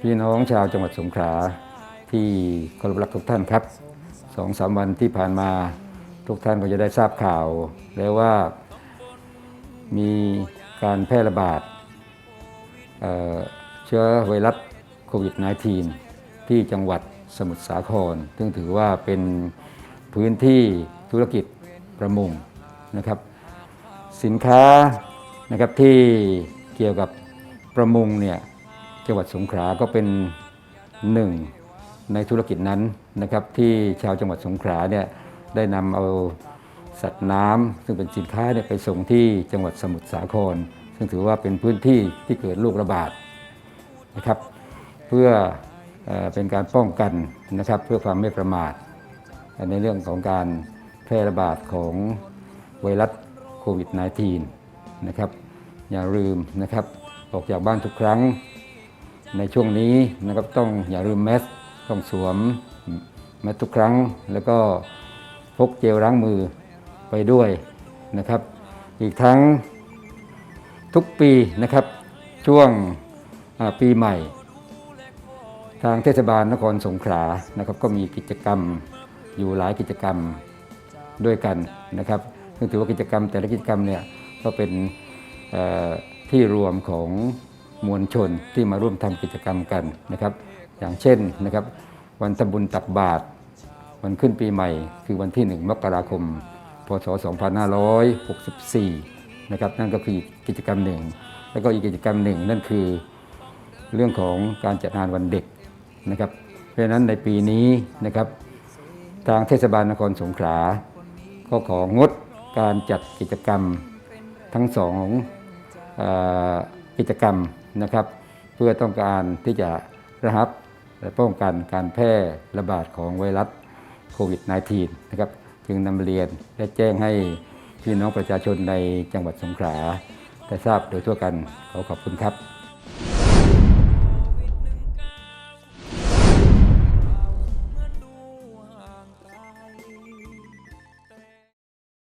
พี่น้องชาวจังหวัดสงขลาที่เคารพรักทุกท่านครับสองสามวันที่ผ่านมาทุกท่านก็จะได้ทราบข่าว แล้วว่ามีการแพร่ระบาดเเชื้อไวรัสโควิด -19 ที่จังหวัดสมุทรสาคร ซึ่งถือว่าเป็นพื้นที่ธุรกิจประมงนะครับ สินค้านะครับที่เกี่ยวกับประมงเนี่ย จังหวัดสงขลาก็เป็นหนึ่งในธุรกิจนั้นนะครับที่ชาวจังหวัดสงขลาเนี่ยได้นำเอาสัตว์น้ำซึ่งเป็นสินค้าเนี่ยไปส่งที่จังหวัดสมุทรสาคร ซึ่งถือว่าเป็นพื้นที่ที่เกิดโรคระบาดนะครับเพื่อเอเป็นการป้องกันนะครับเพื่อความไม่ประมาท ในเรื่องของการแพร่ระบาดของไวรัสโควิด -19 นะครับอย่าลืมนะครับออกจากบ้านทุกครั้ง ในช่วงนี้นะครับต้องอย่าลืมแมสต้องสวมแมสทุกครั้ง แล้วก็พกเจลล้างมือไปด้วยนะครับ อีกทั้งทุกปีนะครับช่วงปีใหม่ ทางเทศบาลนครสงขลานะครับ ก็มีกิจกรรมอยู่หลายกิจกรรมด้วยกันนะครับซึ่งถือว่ากิจกรรมแต่ละกิจกรรมเนี่ยก็เป็นที่รวมของ มวลชนที่มาร่วมทำกิจกรรมกันนะครับ อย่างเช่นนะครับ วันทำบุญตักบาตรวันขึ้นปีใหม่ คือวันที่ 1 มกราคม พศ 2564 นะครับ นั่นก็คือกิจกรรมหนึ่ง แล้วก็อีกกิจกรรมหนึ่งนั่นคือเรื่องของการจัดงานวันเด็กนะครับ เพราะฉะนั้นในปีนี้นะครับ ทางเทศบาลนครสงขลาก็ของดการจัดกิจกรรมทั้งสองเออกิจกรรม นะครับ เพื่อต้องการที่จะระหับและป้องกันการแพร่ระบาดของไวรัสโควิด -19 นะครับจึงนำเรียนและแจ้งให้พี่น้องประชาชนในจังหวัดสงขลาได้ทราบโดยทั่วกันขอขอบคุณครับ